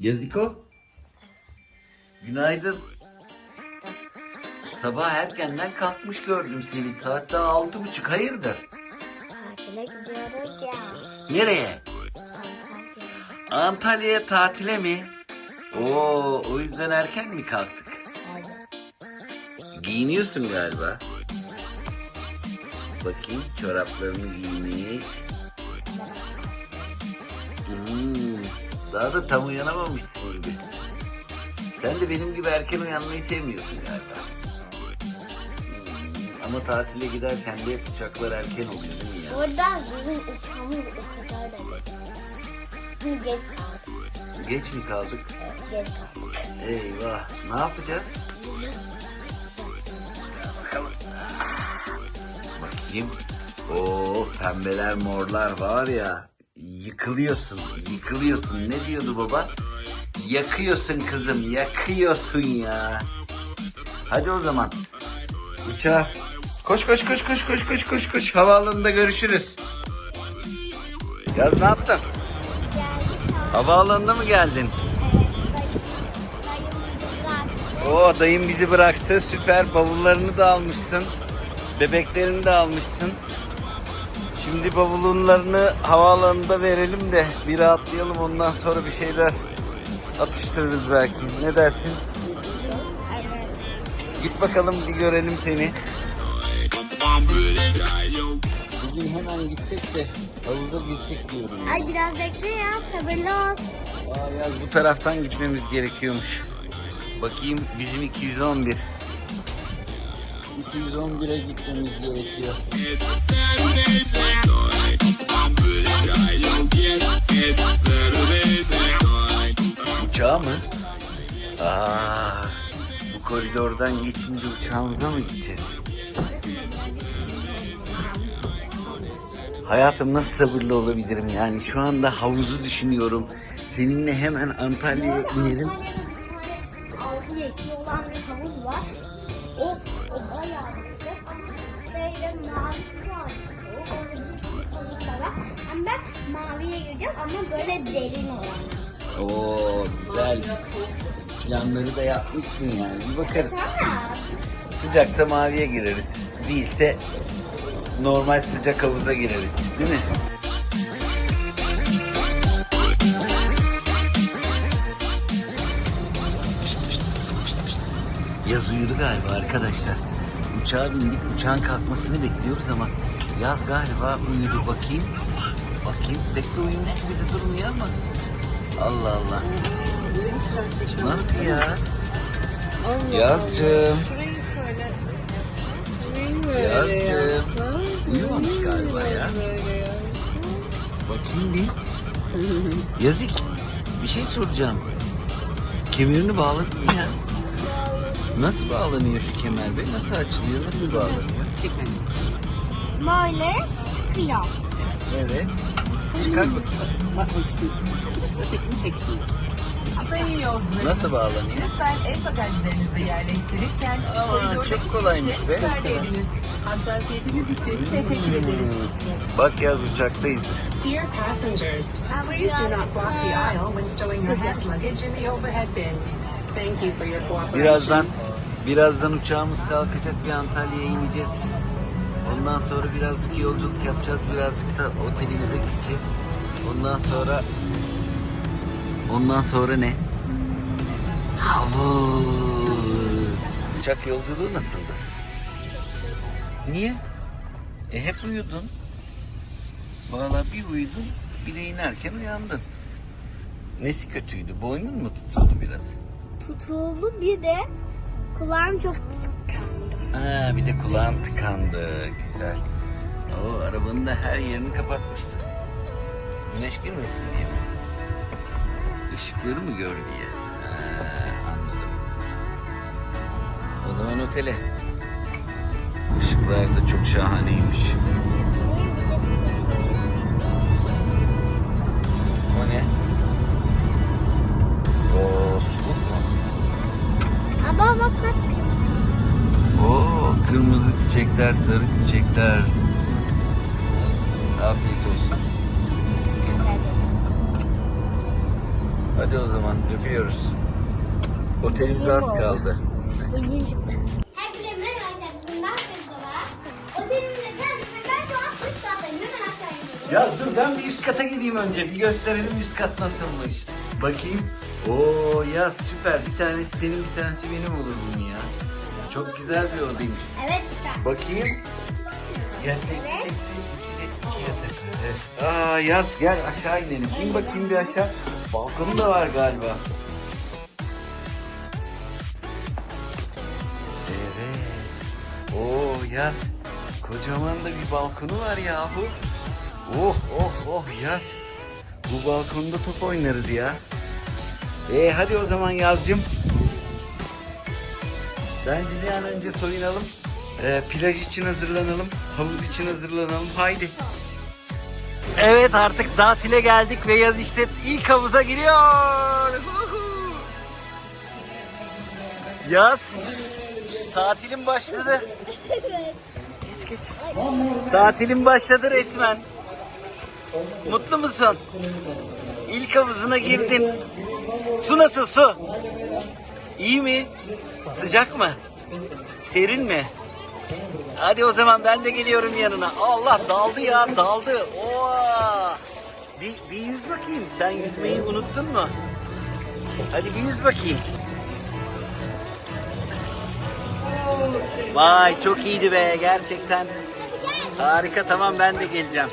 Yaziko. Günaydın. Sabah erkenden kalkmış gördüm seni. Saat daha altı buçuk. Hayırdır? Tatile gidiyoruz ya. Nereye? Antalya'ya. Tatile mi? Oo, o yüzden erken mi kalktık? Giyiniyorsun galiba. Bakayım çoraplarını giymiş. Daha da tam uyanamamışsın gibi. Sen de benim gibi erken uyanmayı sevmiyorsun galiba. Hmm, ama tatile giderken de hep uçaklar erken oluyor değil mi ya? Orada bizim uçağımız o kadar da geç. Şimdi geç kaldık. Geç mi kaldık? Geç kaldık. Eyvah ne yapacağız? Bakalım. Bakayım. Oo pembeler morlar var ya. Yıkılıyorsun, yıkılıyorsun. Ne diyordu baba? Yakıyorsun kızım, yakıyorsun ya. Hadi o zaman. Uçağa. Koş koş koş koş koş koş koş koş. Havaalanında görüşürüz. Yaz ne yaptın? Havaalanına mı geldin? O dayım bizi bıraktı. Süper. Bavullarını da almışsın. Bebeklerini de almışsın. Şimdi bavulunlarını havaalanında verelim de bir rahatlayalım. Ondan sonra bir şeyler atıştırırız belki. Ne dersin? Git bakalım bir görelim seni. Bugün hemen gitsek de havuza girsek diyorum. ya. Ay biraz bekle ya sabırlı ol. Aa, yaz bu taraftan gitmemiz gerekiyormuş. Bakayım bizim 211. 211'e gitmemiz gerekiyor. Uçağa mı? Aa, bu koridordan geçince uçağımıza mı gideceğiz? Hayatım nasıl sabırlı olabilirim yani şu anda havuzu düşünüyorum. Seninle hemen Antalya'ya inelim. Altı yeşil olan bir havuz var. O, o bayağı ama böyle derin olan. Oo güzel. Planları da yapmışsın yani. Bir bakarız. Sıcaksa maviye gireriz. Değilse normal sıcak havuza gireriz. Değil mi? Yaz uyudu galiba arkadaşlar. Uçağa bindik. Uçağın kalkmasını bekliyoruz ama yaz galiba uyudu. Bakayım. Bakayım. Pek de uyumuş gibi de durmuyor ama. Allah Allah. Nasıl ya? Yazcığım. Şurayı şöyle. Şurayı böyle Yazcığım. Uyumamış galiba ya. Bakayım bir. Yazık. Bir şey soracağım. Kemerini bağladın mı ya? Nasıl bağlanıyor şu kemer be? Nasıl açılıyor? Nasıl bağlanıyor? böyle çıkıyor. Evet. Çıkar bakayım. Sayın yolcularımız. Nasıl bağlanıyor? Lütfen el bagajlarınızı yerleştirirken Aa, koridordaki çok kolaymış be. müsaade ediniz. Hassasiyetiniz için teşekkür ederiz. Hmm. Bak yaz uçaktayız. Dear passengers, please do not block the aisle when stowing your hand luggage in the overhead bin. Thank you for your cooperation. Birazdan birazdan uçağımız kalkacak bir Antalya'ya ineceğiz. Ondan sonra birazcık yolculuk yapacağız. Birazcık da otelimize gideceğiz. Ondan sonra ondan sonra ne? Havuz. Uçak yolculuğu nasıldı? Niye? E hep uyudun. Valla bir uyudun, bir de inerken uyandın. Nesi kötüydü? Boynun mu tutuldu biraz? tutuldu bir de kulağım çok tıkandı. Ha, bir de kulağın tıkandı. Güzel. O arabanın da her yerini kapatmışsın. Güneş girmesin diye mi? Işıkları mı gör diye. Ha, anladım. O zaman otele. Işıklar da çok şahaneymiş. Çiçekler, sarı çiçekler. Afiyet olsun. Hadi o zaman öpüyoruz. Otelimize az kaldı. Ya dur ben bir üst kata gideyim önce. Bir gösterelim üst kat nasılmış. Bakayım. Oo ya süper. Bir tanesi senin bir tanesi benim olur bunun ya. Çok güzel bir odaymış. Evet güzel. Bakayım. Gel Evet. Evet. Aa yaz gel aşağı inelim. İn bakayım bir aşağı. Balkonu da var galiba. Evet. Oo yaz. Kocaman da bir balkonu var yahu. Oh oh oh yaz. Bu balkonda top oynarız ya. E hadi o zaman yazcım. Bence bir an önce soyunalım. Ee, plaj için hazırlanalım. Havuz için hazırlanalım. Haydi. Evet artık tatile geldik ve yaz işte ilk havuza giriyor. Yaz. Tatilin başladı. Geç geç. Tatilin başladı resmen. Mutlu musun? İlk havuzuna girdin. Su nasıl su? İyi mi? Sıcak mı? Serin mi? Hadi o zaman ben de geliyorum yanına. Allah daldı ya daldı. Oha. Bir, bir yüz bakayım. Sen yüzmeyi unuttun mu? Hadi bir yüz bakayım. Vay çok iyiydi be gerçekten. Harika tamam ben de geleceğim.